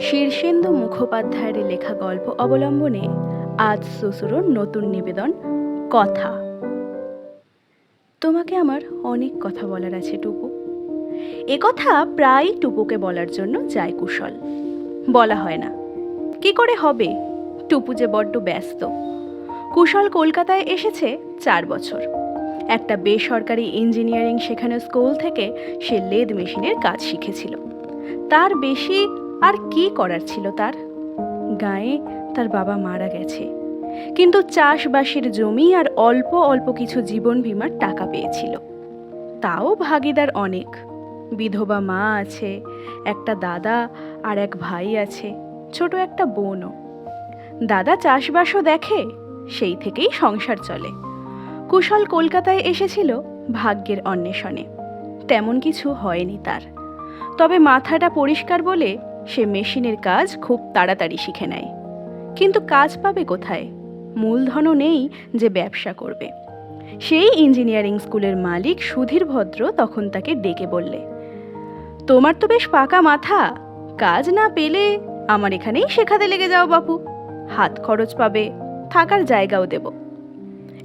শীর্ষেন্দু মুখোপাধ্যায়ের লেখা গল্প অবলম্বনে আজ শ্বশুরর নতুন নিবেদন, কথা। তোমাকে আমার অনেক কথা বলার আছে, টুপু। এ কথা প্রায় টুপুকে বলার জন্য যায় কুশল। বলা হয় না। কি করে হবে? টুপু যে বড্ড ব্যস্ত। কুশল কলকাতায় এসেছে চার বছর। একটা বেসরকারি ইঞ্জিনিয়ারিং শেখানো স্কুল থেকে সে লেদ মেশিনের কাজ শিখেছিল। তার বেশি আর কি করার ছিল তার? গায়ে তার বাবা মারা গেছে। কিন্তু চাষবাসের জমি আর অল্প অল্প কিছু জীবন বীমার টাকা পেয়েছিল। তাও ভাগিদার অনেক। বিধবা মা আছে, একটা দাদা আর এক ভাই আছে, ছোট একটা বোনও। দাদা চাষবাসও দেখে, সেই থেকেই সংসার চলে। কুশল কলকাতায় এসেছিল ভাগ্যের অন্বেষণে। তেমন কিছু হয়নি তার। তবে মাথাটা পরিষ্কার বলে সে মেশিনের কাজ খুব তাড়াতাড়ি শিখে নেয়। কিন্তু কাজ পাবে কোথায়? মূলধনও নেই যে ব্যবসা করবে। সেই ইঞ্জিনিয়ারিং স্কুলের মালিক সুধীর ভদ্র তখন তাকে ডেকে বললে, তোমার তো বেশ পাকা মাথা। কাজ না পেলে আমার এখানেই শেখাতে লেগে যাও বাপু। হাত খরচ পাবে, থাকার জায়গাও দেব।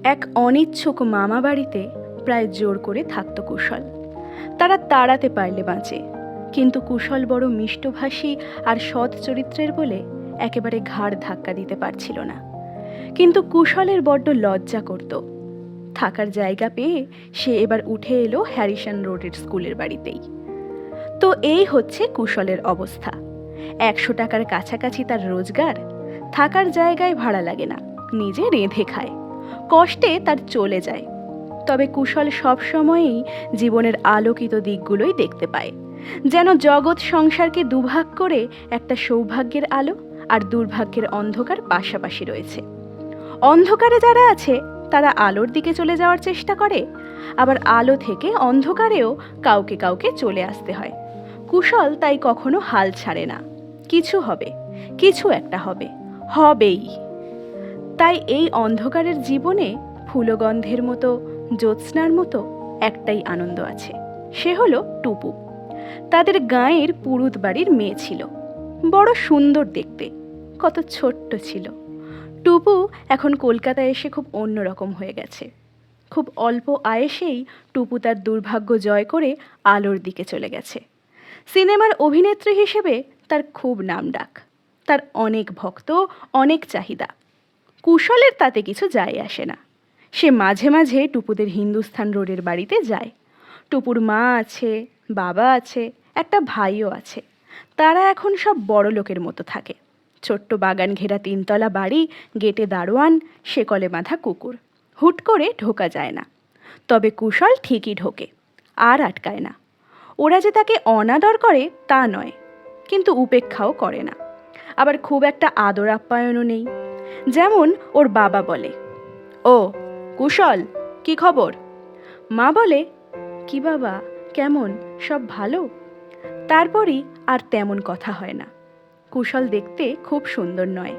এক অনিচ্ছুক মামা বাড়িতে প্রায় জোর করে থাকতো কুশল। তারা তাড়াতে পারলে বাঁচে। কিন্তু কুশল বড় মিষ্টভাষী আর সৎ চরিত্রের বলে একেবারে ঘাড় ধাক্কা দিতে পারছিল না। কিন্তু কুশলের বড্ড লজ্জা করত। থাকার জায়গা পেয়ে সে এবার উঠে এলো হ্যারিসন রোডের স্কুলের বাড়িতেই। তো এই হচ্ছে কুশলের অবস্থা। একশো টাকার কাছাকাছি তার রোজগার, থাকার জায়গায় ভাড়া লাগে না, নিজে রেঁধে খায়। কষ্টে তার চলে যায়। তবে কুশল সবসময়ই জীবনের আলোকিত দিকগুলোই দেখতে পায়। যেন জগৎ সংসারকে দুভাগ করে একটা সৌভাগ্যের আলো আর দুর্ভাগ্যের অন্ধকার পাশাপাশি রয়েছে। অন্ধকারে যারা আছে, তারা আলোর দিকে চলে যাওয়ার চেষ্টা করে, আবার আলো থেকে অন্ধকারেও কাউকে কাউকে চলে আসতে হয়। কুশল তাই কখনো হাল ছাড়ে না। কিছু হবে, কিছু একটা হবে, হবেই। তাই এই অন্ধকারের জীবনে ফুলগন্ধের মতো, জ্যোৎস্নার মতো একটাই আনন্দ আছে, সে হলো টুপু। তাদের গাঁয়ের পুরুত বাড়ির মেয়ে ছিল। বড় সুন্দর দেখতে, কত ছোট্ট ছিল। টুপু এখন কলকাতায় এসে খুব অন্যরকম হয়ে গেছে। খুব অল্প আয়েসেই টুপু তার দুর্ভাগ্য জয় করে আলোর দিকে চলে গেছে। সিনেমার অভিনেত্রী হিসেবে তার খুব নাম ডাক। তার অনেক ভক্ত, অনেক চাহিদা। কুশলের তাতে কিছু যায় আসে না। সে মাঝে মাঝে টুপুদের হিন্দুস্থান রোডের বাড়িতে যায়। টুপুর মা আছে বাবা আছে, একটা ভাইও আছে। তারা এখন সব বড় লোকের মতো থাকে। ছোট্ট বাগান ঘেরা তিনতলা বাড়ি, গেটে দারোয়ান, শেকলে বাঁধা কুকুর। হুট করে ঢোকা যায় না। তবে কুশল ঠিকই ঢোকে, আর আটকায় না। ওরা যে তাকে অনাদর করে তা নয়, কিন্তু উপেক্ষাও করে না। আবার খুব একটা আদর আপ্যায়নও নেই। যেমন ওর বাবা বলে, ও, কুশল, কি খবর? মা বলে, কি বাবা? কেমন, সব ভালো? তারপরই আর তেমন কথা হয় না। কুশল দেখতে খুব সুন্দর নয়,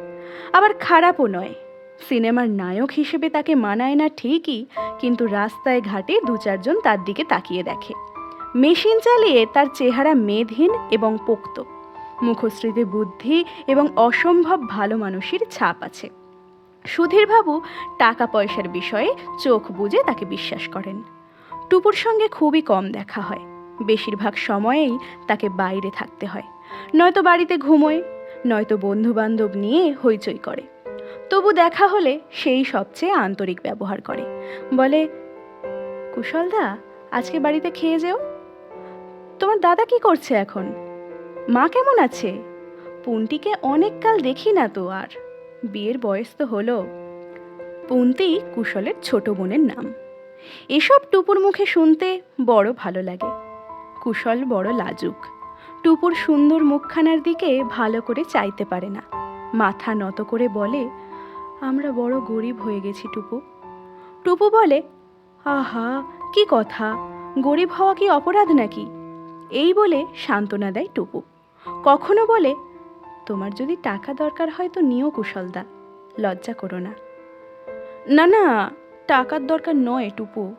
আবার খারাপও নয়। সিনেমার নায়ক হিসেবে তাকে মানায় না ঠিকই, কিন্তু রাস্তায় ঘাটে দু চারজন তার দিকে তাকিয়ে দেখে। মেশিন চালিয়ে তার চেহারা মেদহীন এবং পোক্ত। মুখশ্রীতে বুদ্ধি এবং অসম্ভব ভালো মানুষের ছাপ আছে। সুধীরবাবু টাকা পয়সার বিষয়ে চোখ বুজে তাকে বিশ্বাস করেন। টুপুর সঙ্গে খুবই কম দেখা হয়। বেশিরভাগ সময়েই তাকে বাইরে থাকতে হয়। নয়তো বাড়িতে ঘুমোয়, নয়তো বন্ধু বান্ধব নিয়ে হইচই করে। তবু দেখা হলে সেই সবচেয়ে আন্তরিক ব্যবহার করে। বলে, কুশলদা, আজকে বাড়িতে খেয়ে যেও। তোমার দাদা কি করছে এখন? মা কেমন আছে? পুন্টিকে অনেককাল দেখি না তো আর। বিয়ের বয়স তো হলো। পুন্তি কুশলের ছোট বোনের নাম। এসব টুপুর মুখে শুনতে বড় ভালো লাগে। কুশল বড় লাজুক। টুপুর সুন্দর মুখখানার দিকে ভালো করে চাইতে পারে না। মাথা নত করে বলে, আমরা বড় গরিব হয়ে গেছি টুপু। টুপু বলে, আহা, কি কথা? গরিব হওয়া কি অপরাধ নাকি? এই বলে সান্ত্বনা দেয় টুপু। কখনো বলে, তোমার যদি টাকা দরকার হয় তো নিও কুশলদা, লজ্জা করো না। না না টাকার দরকার নয় টুপু।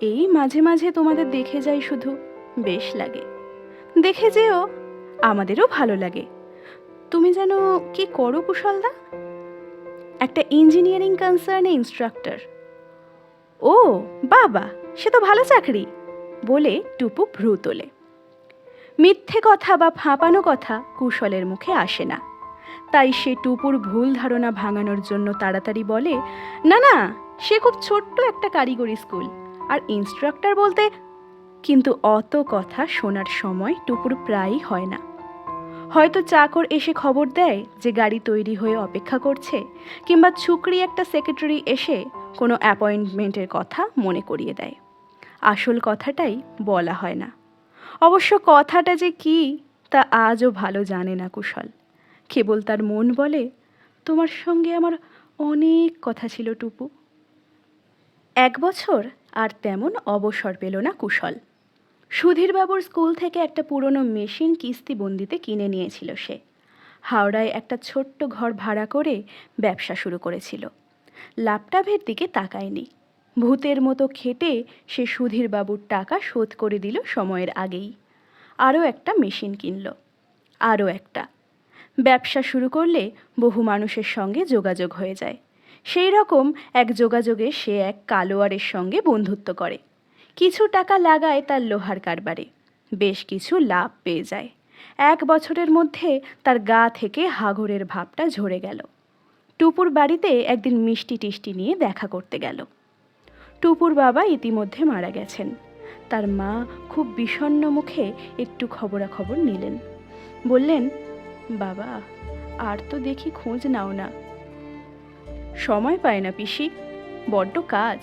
এই মাঝে মাঝে তোমাদের দেখে যাই শুধু। বেশ লাগে। দেখে যেও, আমাদেরও ভালো লাগে। তুমি যেন কি করো কুশলদা? একটা ইঞ্জিনিয়ারিং কনসার্নে ইনস্ট্রাক্টর ও, বাবা, সে তো ভালো চাকরি, বলে টুপু ভ্রু তোলে। মিথ্যে কথা বা ফাঁপানো কথা কুশলের মুখে আসে না। তাই সে টুপুর ভুল ধারণা ভাঙানোর জন্য তাড়াতাড়ি বলে, না না সে খুব ছোট্ট একটা কারিগরি স্কুল। আর ইনস্ট্রাক্টর বলতে কিন্তু অত কথা শোনার সময় টুপুর প্রায়ই হয় না। হয়তো চাকর এসে খবর দেয় যে গাড়ি তৈরি হয়ে অপেক্ষা করছে, কিংবা ছুকরি একটা সেক্রেটারি এসে কোনো অ্যাপয়েন্টমেন্টের কথা মনে করিয়ে দেয়। আসল কথাটাই বলা হয় না। অবশ্য কথাটা যে কি, তা আজও ভালো জানে না কুশল। কেবল তার মন বলে, তোমার সঙ্গে আমার অনেক কথা ছিল টুপু। এক বছর আর তেমন অবসর পেল না কুশল। সুধীরবাবুর স্কুল থেকে একটা পুরনো মেশিন কিস্তিবন্দিতে কিনে নিয়েছিল সে। হাওড়ায় একটা ছোট্ট ঘর ভাড়া করে ব্যবসা শুরু করেছিল। লাপটাভের দিকে তাকায়নি। ভূতের মতো খেটে সে সুধীরবাবুর টাকা শোধ করে দিল সময়ের আগেই। আরও একটা মেশিন কিনল। আরও একটা। ব্যবসা শুরু করলে বহু মানুষের সঙ্গে যোগাযোগ হয়ে যায়। সেই রকম এক যোগাযোগে সে এক কালোয়ারের সঙ্গে বন্ধুত্ব করে। কিছু টাকা লাগায় তার লোহার কারবারে। বেশ কিছু লাভ পেয়ে যায়। এক বছরের মধ্যে তার গা থেকে হাঘরের ভাবটা ঝরে গেল। টুপুর বাড়িতে একদিন মিষ্টি টিষ্টি নিয়ে দেখা করতে গেল। টুপুর বাবা ইতিমধ্যে মারা গেছেন। তার মা খুব বিষণ্ণ মুখে একটু খবরাখবর নিলেন। বললেন, বাবা, আর তো দেখি খোঁজ নাও না। সময় পায় না পিসি। বড্ড কাজ।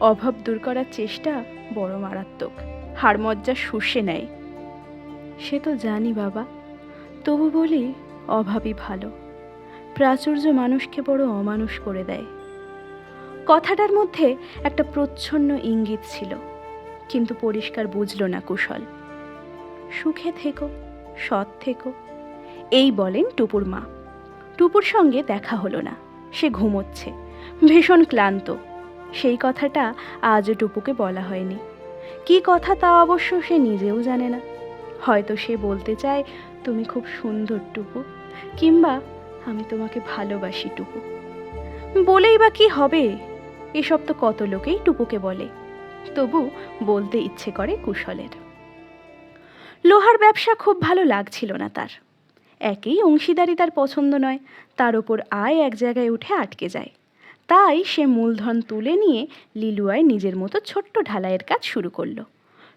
অভাব দূর করার চেষ্টা বড় মারাত্মক। হাড়মজ্জা শুষে নেয়। সে তো জানি বাবা। তবু বলি অভাবই ভালো। প্রাচুর্য মানুষকে বড় অমানুষ করে দেয়। কথাটার মধ্যে একটা প্রচ্ছন্ন ইঙ্গিত ছিল, কিন্তু পরিষ্কার বুঝল না কুশল। সুখে থেকো, সৎ থেকো, এই বলেন টুপুর মা। টুপুর সঙ্গে দেখা হলো না। সে ঘুমোচ্ছে। ভীষণ ক্লান্ত। সেই কথাটা আজও টুপুকে বলা হয়নি। কি কথা তা অবশ্য সে নিজেও জানে না। হয়তো সে বলতে চায়, তুমি খুব সুন্দর টুপু। কিংবা, আমি তোমাকে ভালোবাসি টুপু। বলেই বা কি হবে? এসব তো কত লোকেই টুপুকে বলে। তবু বলতে ইচ্ছে করে কুশলের। লোহার ব্যবসা খুব ভালো লাগছিল না তার। একেই অংশীদারি তার পছন্দ নয়। তার ওপর আয় এক জায়গায় উঠে আটকে যায়। তাই সে মূলধন তুলে নিয়ে লিলুয়ায় নিজের মতো ছোট্ট ঢালাইয়ের কাজ শুরু করল।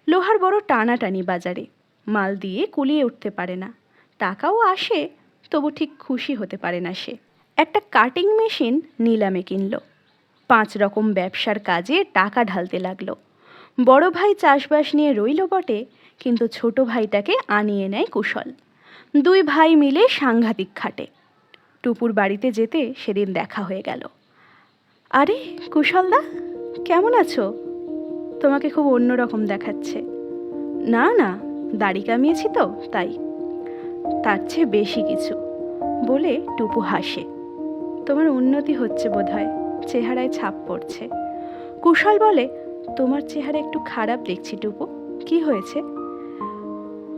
লোহার বড় টানাটানি বাজারে। মাল দিয়ে কুলিয়ে উঠতে পারে না। টাকাও আসে, তবু ঠিক খুশি হতে পারে না সে। একটা কাটিং মেশিন নিলামে কিনল। পাঁচ রকম ব্যবসার কাজে টাকা ঢালতে লাগল। বড় ভাই চাষবাস নিয়ে রইল বটে, কিন্তু ছোট ভাইটাকে আনিয়ে নেয় কুশল। দুই ভাই মিলে সাংঘাতিক খাটে। টুপুর বাড়িতে যেতে সেদিন দেখা হয়ে গেল। আরে কুশলদা কেমন আছো? তোমাকে খুব অন্যরকম দেখাচ্ছে। না না, দাড়ি কামিয়েছি তো, তাই। তার চেয়ে বেশি কিছু, বলে টুপু হাসে। তোমার উন্নতি হচ্ছে বোধহয়, চেহারায় ছাপ পড়ছে। কুশল বলে, তোমার চেহারা একটু খারাপ দেখছি টুপু, কি হয়েছে?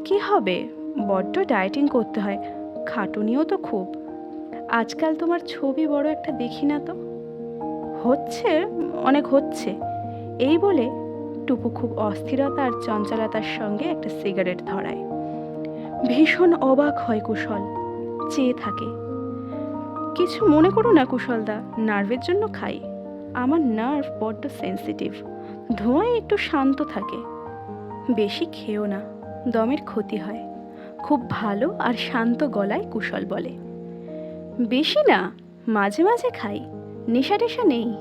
কি হবে? বড্ড ডায়েটিং করতে হয়। খাটুনিও তো খুব। আজকাল তোমার ছবি বড় একটা দেখি না তো? হচ্ছে, অনেক হচ্ছে। এই বলে টুপু খুব অস্থিরতা আর চঞ্চলতার সঙ্গে একটা সিগারেট ধরায়। ভীষণ অবাক হয় কুশল। চেয়ে থাকে। কিছু মনে করো না কুশলদা, নার্ভের জন্য খাই। আমার নার্ভ বড্ড সেন্সিটিভ। ধোঁয়ায় একটু শান্ত থাকে। বেশি খেও না। দমের ক্ষতি হয়। খুব ভালো আর শান্ত গলায় কুশল বলে, বেশি না, মাঝে মাঝে খাই, নেশা টেশা নেই।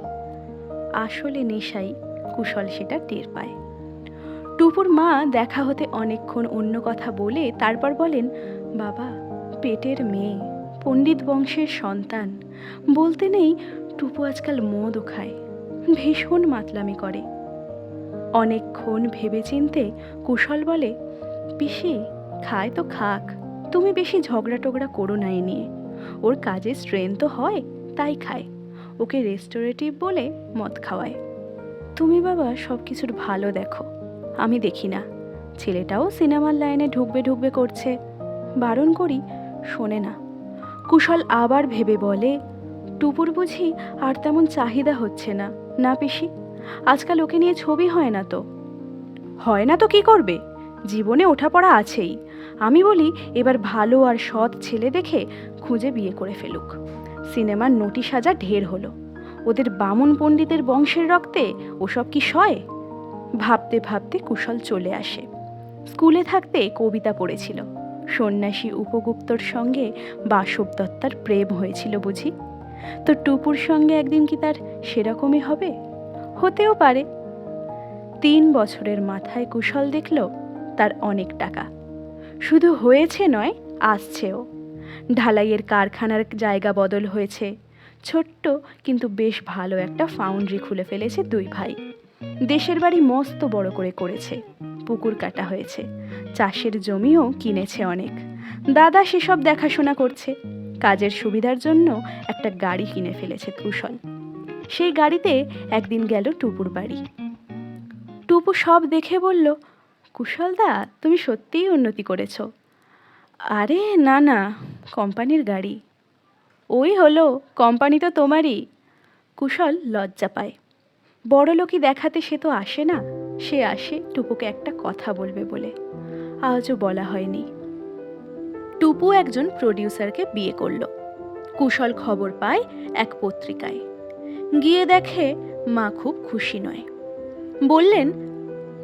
আসলে নেশাই কুশল সেটা টের পায়। টুপুর মা দেখা হতে অনেকক্ষণ অন্য কথা বলে তারপর বলেন, বাবা, পেটের মেয়ে, পণ্ডিত বংশের সন্তান, বলতে নেই টুপু আজকাল মদও খায়, ভীষণ মাতলামি করে। অনেকক্ষণ ভেবেচিন্তে কুশল বলে, পিসি খায় তো খাক। তুমি বেশি ঝগড়া টগড়া করো না এ নিয়ে। ওর কাজে স্ট্রেন তো হয়, তাই খায়। ওকে রেস্টোরেটিভ বলে মদ খাওয়ায়। তুমি বাবা সব কিছুর ভালো দেখো। আমি দেখি না। ছেলেটাও সিনেমার লাইনে ঢুকবে ঢুকবে করছে। বারণ করি, শোনে না। কুশল আবার ভেবে বলে, টুপুর বুঝি আর তেমন চাহিদা হচ্ছে না। না পিসি, আজকাল ওকে নিয়ে ছবি হয় না তো? হয় না তো কি করবে? জীবনে ওঠাপড়া আছেই। আমি বলি, এবার ভালো আর সৎ ছেলে দেখে খুঁজে বিয়ে করে ফেলুক। সিনেমার নটি সাজা ঢের হলো। ওদের বামন পণ্ডিতের বংশের রক্তে ওসব কি সয়? ভাবতে ভাবতে কুশল চলে আসে। স্কুলে থাকতে কবিতা পড়েছিল। সন্ন্যাসী উপগুপ্তর সঙ্গে বাসব দত্তার প্রেম হয়েছিল বুঝি। তো টুপুর সঙ্গে একদিন কি তার সেরকমই হবে? হতেও পারে। তিন বছরের মাথায় কুশল দেখল তার অনেক টাকা। শুধু হয়েছে নয়, আসছেও। ঢালাইয়ের কারখানার জায়গা বদল হয়েছে। ছোট্ট কিন্তু বেশ ভালো একটা ফাউন্ড্রি খুলে ফেলেছে দুই ভাই। দেশের বাড়ি মস্ত বড় করে করেছে। পুকুর কাটা হয়েছে। চাষের জমিও কিনেছে অনেক। দাদা সেসব দেখাশোনা করছে। কাজের সুবিধার জন্য একটা গাড়ি কিনে ফেলেছে কুশল। সেই গাড়িতে একদিন গেল টুপুর বাড়ি। টুপু সব দেখে বলল কুশলদা, তুমি সত্যিই উন্নতি করেছ। আরে, না না, কোম্পানির গাড়ি। ওই হলো, কোম্পানি তো তোমারই। কুশল লজ্জা পায়। বড় লোকই দেখাতে সে তো আসে না। সে আসে টুপুকে একটা কথা বলবে বলে। আজও বলা হয়নি। টুপু একজন প্রডিউসারকে বিয়ে করল। কুশল খবর পায় এক পত্রিকায়। গিয়ে দেখে মা খুব খুশি নয়। বললেন,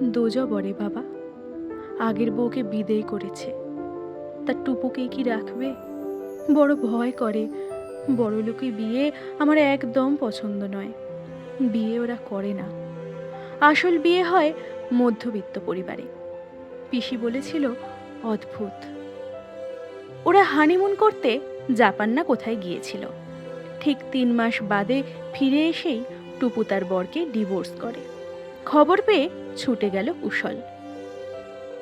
দোজ বরে বাবা। আগের বউকে বিদেয় করেছে। তার টুপুকেই কি রাখবে? বড় ভয় করে। বড় লোকে বিয়ে আমার একদম পছন্দ নয়। বিয়ে ওরা করে না। আসল বিয়ে হয় মধ্যবিত্ত পরিবারে। পিসি বলেছিল, অদ্ভুত। ওরা হানিমুন করতে জাপান না কোথায় গিয়েছিল। ঠিক তিন মাস বাদে ফিরে এসেই টুপু তার বরকে ডিভোর্স করে। খবর পেয়ে ছুটে গেল কুশল।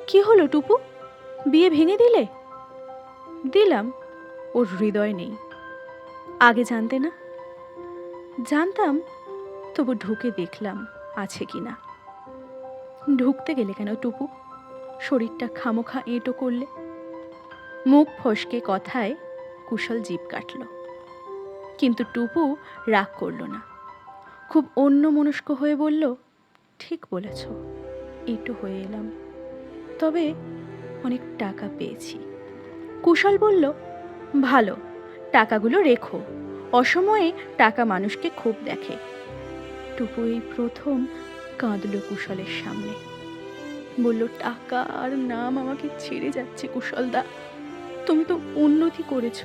কি হলো টুপু? বিয়ে ভেঙে দিলে? দিলাম, ওর হৃদয় নেই। আগে জানতে না? জানতাম, তবু ঢুকে দেখলাম আছে কি না। ঢুকতে গেলে কেন টুপু? শরীরটা খামোখা এঁটো করলে। মুখ ফসকে কথায় কুশল জিভ কাটল। কিন্তু টুপু রাগ করল না। খুব অন্য মনস্ক হয়ে বলল, ঠিক বলেছ, এঁটো হয়ে এলাম। তবে অনেক টাকা পেয়েছি। কুশল বলল, ভালো, টাকাগুলো রেখো। অসময়ে টাকা মানুষকে খুব দেখে। টুপু এই প্রথম কাঁদল কুশলের সামনে। বলল টাকা আর নাম আমাকে ছেড়ে যাচ্ছে কুশলদা। তুমি তো উন্নতি করেছ।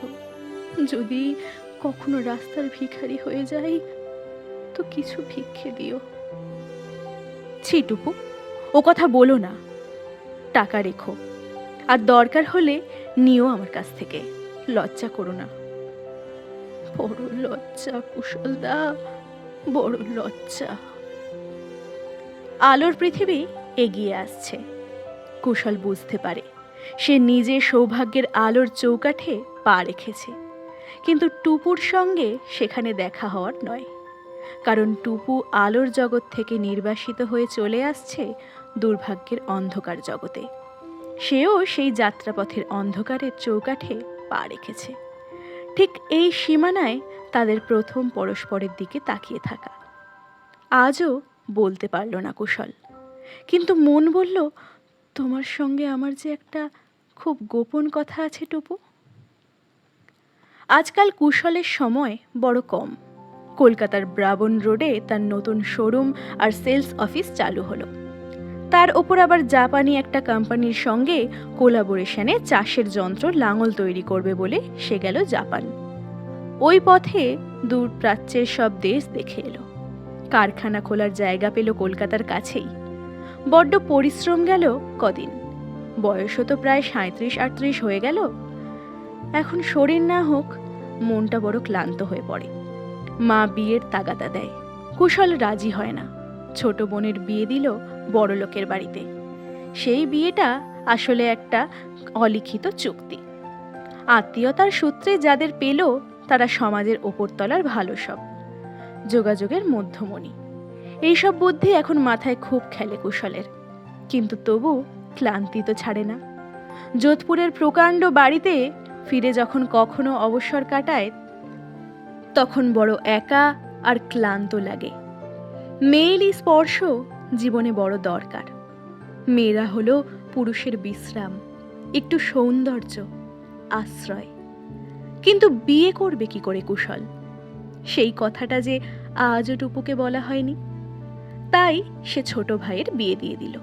যদি কখনো রাস্তার ভিখারি হয়ে যাই, তো কিছু ভিক্ষে দিও। ছি টুপু, ও কথা বলো না। টাকা রেখো। আর দরকার হলে নিও আমার কাছ থেকে। লজ্জা করো না। বড় লজ্জা, কুশলদা, বড় লজ্জা। আলোর পৃথিবী এগিয়ে আসছে। কুশল বুঝতে পারে, সে নিজে সৌভাগ্যের আলোর চৌকাঠে পা রেখেছে। কিন্তু টুপুর সঙ্গে সেখানে দেখা হওয়ার নয়। কারণ টুপু আলোর জগৎ থেকে নির্বাসিত হয়ে চলে আসছে দুর্ভাগ্যের অন্ধকার জগতে। সেও সেই যাত্রাপথের অন্ধকারের চৌকাঠে পা রেখেছে। ঠিক এই সীমানায় তাদের প্রথম পরস্পরের দিকে তাকিয়ে থাকা। আজও বলতে পারল না কুশল। কিন্তু মন বলল, তোমার সঙ্গে আমার যে একটা খুব গোপন কথা আছে টুপু? আজকাল কুশলের সময় বড় কম। কলকাতার ব্রাবন রোডে তার নতুন শোরুম আর সেলস অফিস চালু হলো। তার ওপর আবার জাপানি একটা কোম্পানির সঙ্গে কোলাবোরেশনে চাষের যন্ত্র লাঙল তৈরি করবে বলে সে গেল জাপান। ওই পথে দূর প্রাচ্যের সব দেশ দেখে এলো। কারখানা খোলার জায়গা পেল কলকাতার কাছেই। বড্ড পরিশ্রম গেল কদিন। বয়সও তো প্রায় সাঁত্রিশ আটত্রিশ হয়ে গেল। এখন শরীর না হোক, মনটা বড় ক্লান্ত হয়ে পড়ে। মা বিয়ের তাগাদা দেয়। কুশল রাজি হয় না। ছোট বোনের বিয়ে দিল বড় লোকের বাড়িতে। সেই বিয়েটা আসলে একটা অলিখিত চুক্তি। আত্মীয়তার সূত্রে যাদের পেল, তারা সমাজের ওপরতলার ভালো সব। যোগাযোগের মধ্যমণি। এইসব বুদ্ধি এখন মাথায় খুব খেলে কুশলের। কিন্তু তবু ক্লান্তি তো ছাড়ে না। যোধপুরের প্রকাণ্ড বাড়িতে ফিরে যখন কখনো অবসর কাটায়, তখন বড় একা আর ক্লান্ত লাগে। মেয়েলি স্পর্শ জীবনে বড় দরকার। মেয়েরা হলো পুরুষের বিশ্রাম, একটু সৌন্দর্য, আশ্রয়। কিন্তু বিয়ে করবে কি করে কুশল? সেই কথাটা যে আজও টুপুকে বলা হয়নি। তাই সে ছোট ভাইয়ের বিয়ে দিয়ে দিল।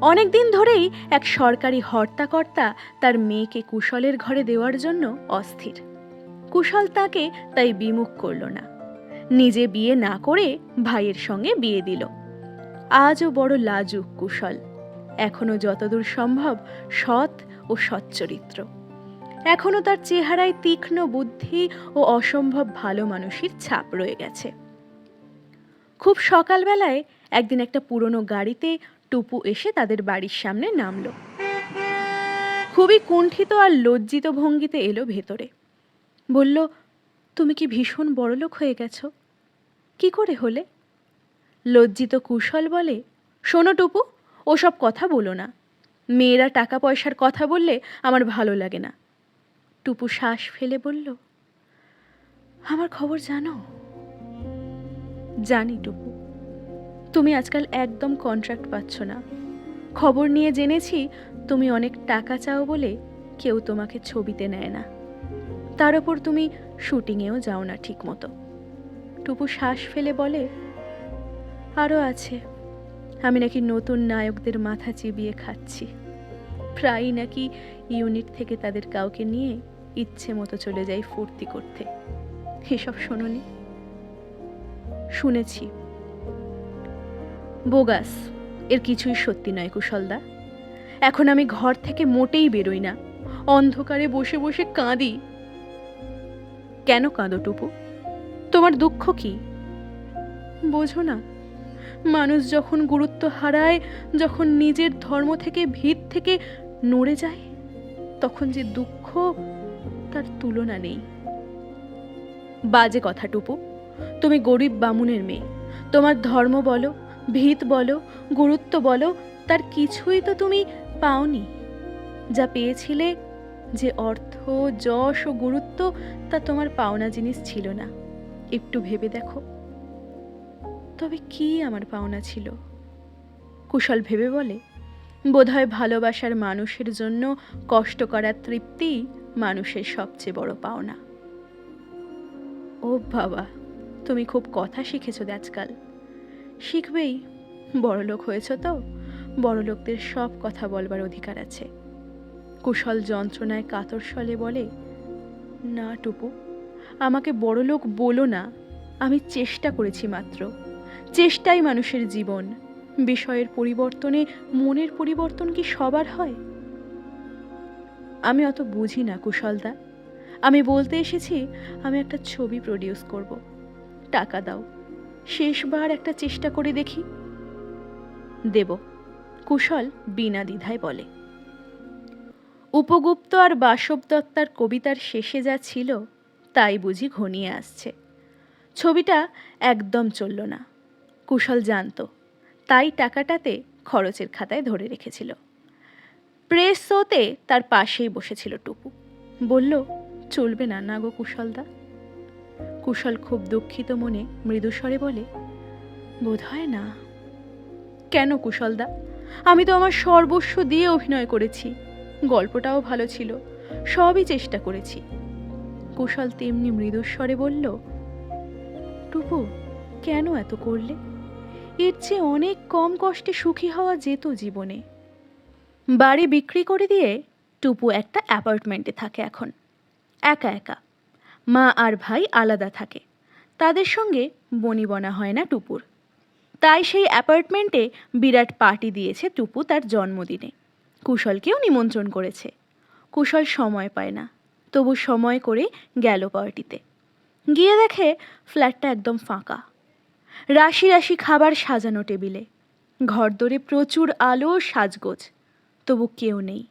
অনেকদিন ধরেই এক সরকারি হর্তাকর্তা তার মেয়েকে কুশলের ঘরে দেওয়ার জন্য অস্থির। কুশল তাকে তাই বিমুখ করল না। নিজে বিয়ে না করে ভাইয়ের সঙ্গে বিয়ে দিল। আজও বড় লাজুক কুশল। এখনও যতদূর সম্ভব সৎ ও সচ্চরিত্র। এখনও তার চেহারায় তীক্ষ্ণ বুদ্ধি ও অসম্ভব ভালো মানুষের ছাপ রয়ে গেছে। খুব সকালবেলায় একদিন একটা পুরনো গাড়িতে টুপু এসে তাদের বাড়ির সামনে নামলো। খুবই কুণ্ঠিত আর লজ্জিত ভঙ্গিতে এলো ভেতরে। বলল, তুমি কি ভীষণ বড়লোক হয়ে গেছো? কি করে হলে? লজ্জিত কুশল বলে, শোনো টুপু, ওসব কথা বলো না। মেয়েরা টাকা পয়সার কথা বললে আমার ভালো লাগে না। টুপু শ্বাস ফেলে বলল, আমার খবর জানো? জানি টুপু। তুমি আজকাল একদম কন্ট্রাক্ট পাচ্ছ না। খবর নিয়ে জেনেছি তুমি অনেক টাকা চাও বলে কেউ তোমাকে ছবিতে নেয় না। তার ওপর তুমি শুটিংয়েও যাও না ঠিক মতো টুপু শ্বাস ফেলে বলে আরও আছে। আমি নাকি নতুন নায়কদের মাথা চিবিয়ে খাচ্ছি। প্রায়ই নাকি ইউনিট থেকে তাদের কাউকে নিয়ে ইচ্ছে মতো চলে যাই ফুর্তি করতে। এসব শোনোনি? শুনেছি। বোগাস, এর কিছুই সত্যি নয় কুশলদা। এখন আমি ঘর থেকে মোটেই বেরোই না। অন্ধকারে বসে বসে কাঁদি। কেন কাঁদো টুপু? তোমার দুঃখ কি? বোঝো না। মানুষ যখন গুরুত্ব হারায়, যখন নিজের ধর্ম থেকে, ভিত থেকে নড়ে যায়, তখন যে দুঃখ, তার তুলনা নেই। বাজে কথা, টুপু। তুমি গরিব বামুনের মেয়ে। তোমার ধর্ম বলো, ভিত বলো, গুরুত্ব বলো, তার কিছুই তো তুমি পাওনি। যা পেয়েছিলে, যে অর্থ, যশ ও গুরুত্ব, তা তোমার পাওনা জিনিস ছিল না। একটু ভেবে দেখো। তবে কি আমার পাওনা ছিল? কুশল ভেবে বলে, বোধহয় ভালোবাসার মানুষের জন্য কষ্ট করার তৃপ্তি মানুষের সবচেয়ে বড় পাওনা। ও বাবা, তুমি খুব কথা শিখেছো আজকাল শিখবেই, বড়লোক হয়েছ তো, বড়লোকদের সব কথা বলবার অধিকার আছে। কুশল যন্ত্রণায় কাতর স্বলে বলে, না টুপু, আমাকে বড়লোক বলো না, আমি চেষ্টা করেছি মাত্র। চেষ্টাই মানুষের জীবন। বিষয়ের পরিবর্তনে মনের পরিবর্তন কি সবার হয়? আমি অত বুঝি না, কুশলদা। আমি বলতে এসেছি, আমি একটা ছবি প্রডিউস করব। টাকা দাও। শেষবার একটা চেষ্টা করে দেখি। দেব। কুশল বিনা দ্বিধায় বলে। উপগুপ্ত আর বাসব দত্তার কবিতার শেষে যা ছিল, তাই বুঝি ঘনিয়ে আসছে। ছবিটা একদম চলল না। কুশল জানতো, তাই টাকাটাতে খরচের খাতায় ধরে রেখেছিল। প্রেস শোতে তার পাশেই বসেছিল টুপু। বলল, চলবে না না গো কুশলদা। কুশল খুব দুঃখিত মনে মৃদুস্বরে বলে বোধ হয় না। কেন কুশলদা? আমি তো আমার সর্বস্ব দিয়ে অভিনয় করেছি। গল্পটাও ভালো ছিল, সবই চেষ্টা করেছি। কুশল তেমনি মৃদুস্বরে বলল, টুপু, কেন এত করলে? এর চেয়ে অনেক কম কষ্টে সুখী হওয়া যেত জীবনে। বাড়ি বিক্রি করে দিয়ে টুপু একটা অ্যাপার্টমেন্টে থাকে এখন। একা একা। মা আর ভাই আলাদা থাকে। তাদের সঙ্গে বনিবনা হয় না টুপুর। তাই সেই অ্যাপার্টমেন্টে বিরাট পার্টি দিয়েছে টুপু তার জন্মদিনে। কুশলকেও নিমন্ত্রণ করেছে। কুশল সময় পায় না। তবু সময় করে গেল পার্টিতে। গিয়ে দেখে ফ্ল্যাটটা একদম ফাঁকা। রাশি রাশি খাবার সাজানো টেবিলে। ঘরদোরে প্রচুর আলো সাজগোজ, তবু কেউ নেই।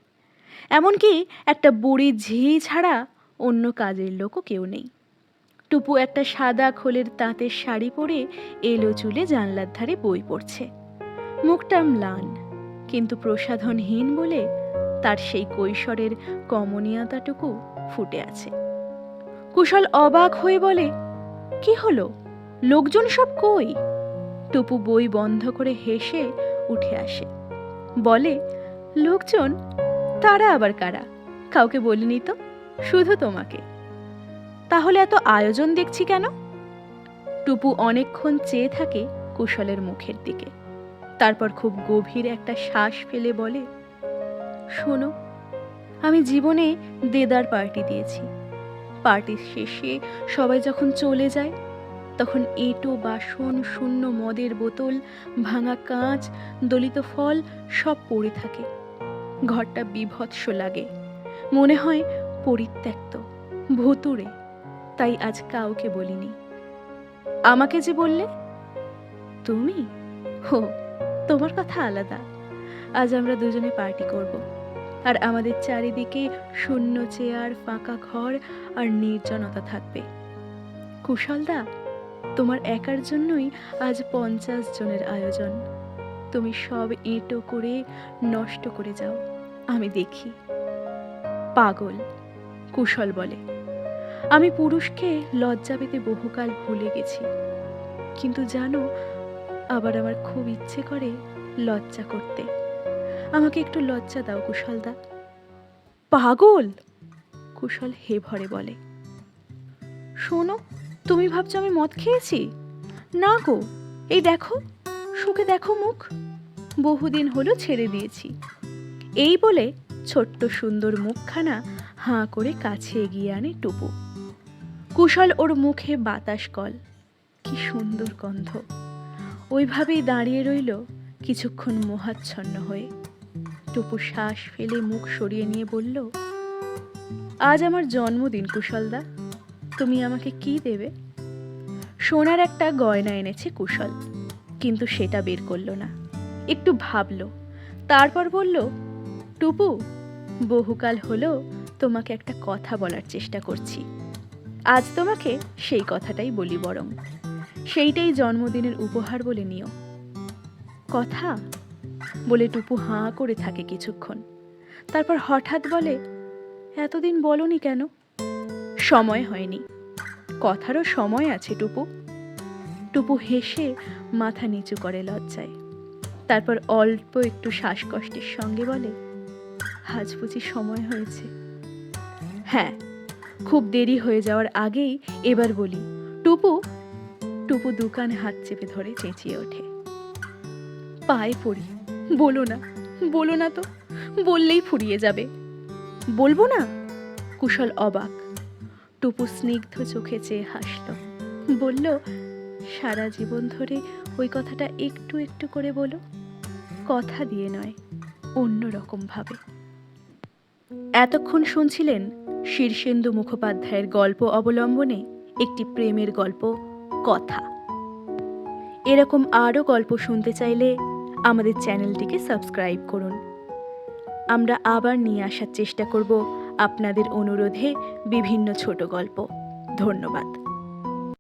এমনকি একটা বুড়ি ঝি ছাড়া অন্য কাজের লোকও কেউ নেই। টুপু একটা সাদা খোলের তাঁতের শাড়ি পরে এলো চুলে জানলার ধারে বই পড়ছে। মুখটা ম্লান, কিন্তু প্রসাধনহীন বলে তার সেই কৈশোরের কমনীয়তাটুকু ফুটে আছে। কুশল অবাক হয়ে বলে, কি হলো? লোকজন সব কই? টুপু বই বন্ধ করে হেসে উঠে আসে। বলে, লোকজন, তারা আবার কারা? কাউকে বলিনি তো? শুধু তোমাকে। তাহলে এত আয়োজন দেখছি কেন? টুপু অনেকক্ষণ চেয়ে থাকে কুশলের মুখের দিকে। তারপর খুব গভীর একটা শ্বাস ফেলে বলে, শোনো, আমি জীবনে দেদার পার্টি দিয়েছি। পার্টির শেষে সবাই যখন চলে যায় তখন এঁটো বাসন শূন্য মদের বোতল, ভাঙা কাঁচ, দলিত ফল সব পড়ে থাকে। ঘরটা বিভৎস লাগে। মনে হয় পরিত্যক্ত, ভুতুড়ে। তাই আজ কাউকে বলিনি। আমাকে যে বললে? তুমি? হো, তোমার কথা আলাদা। আজ আমরা দুজনে পার্টি করব। আর আমাদের চারিদিকে শূন্য চেয়ার, ফাঁকা ঘর আর নির্জনতা থাকবে। কুশলদা তোমার একার জন্যই আজ পঞ্চাশ জনের আয়োজন। তুমি সব এঁটো করে নষ্ট করে যাও। আমি দেখি। পাগল, কুশল বলে। আমি পুরুষকে লজ্জা পেতে বহুকাল ভুলে গেছি। কিন্তু জানো, আবার আমার খুব ইচ্ছে করে লজ্জা করতে। আমাকে একটু লজ্জা দাও, কুশলদা। পাগল, কুশল হে ভরে বলে। শোনো তুমি ভাবছ আমি মদ খেয়েছি? না গো, এই দেখো শুকে দেখো মুখ। বহুদিন হলো ছেড়ে দিয়েছি। এই বলে ছোট্ট সুন্দর মুখখানা হাঁ করে কাছে এগিয়ে আনে টুপু। কুশল ওর মুখে বাতাস কল। কি সুন্দর গন্ধ। ওইভাবেই দাঁড়িয়ে রইল কিছুক্ষণ মোহাচ্ছন্ন হয়ে। টুপু শ্বাস ফেলে মুখ সরিয়ে নিয়ে বলল, আজ আমার জন্মদিন, কুশলদা। তুমি আমাকে কি দেবে? সোনার একটা গয়না এনেছে কুশল, কিন্তু সেটা বের করল না। একটু ভাবলো, তারপর বলল, টুপু, বহুকাল হলো তোমাকে একটা কথা বলার চেষ্টা করছি। আজ তোমাকে সেই কথাটাই বলি বরং। সেইটাই জন্মদিনের উপহার বলে নিও। কথা? বলে টুপু হাঁ করে থাকে কিছুক্ষণ। তারপর হঠাৎ বলে, এতদিন বলনি কেন? সময় হয়নি। কথারও সময় আছে টুপু। টুপু হেসে মাথা নিচু করে লজ্জায়। তারপর অল্প একটু শ্বাসকষ্টের সঙ্গে বলে, আজ সময় হয়েছে। হ্যাঁ খুব দেরি হয়ে যাওয়ার আগেই এবার বলি। টুপু? টুপু দোকানে হাত চেপে ধরে চেঁচিয়ে ওঠে। পায়ে পড়ি। বলো না বলো না তো। বললেই ফুরিয়ে যাবে। বলব না? কুশল অবাক। টুপু স্নিগ্ধ চোখে চেয়ে হাসল। বলল, সারা জীবন ধরে ওই কথাটা একটু একটু করে বলো। কথা দিয়ে নয়, অন্য রকম ভাবে। এতক্ষণ শুনছিলেন শীর্ষেন্দু মুখোপাধ্যায়ের গল্প অবলম্বনে একটি প্রেমের গল্প, কথা। এরকম আরও গল্প শুনতে চাইলে আমাদের চ্যানেলটিকে সাবস্ক্রাইব করুন। আমরা আবার নিয়ে আসার চেষ্টা করব আপনাদের অনুরোধে বিভিন্ন ছোট গল্প। ধন্যবাদ।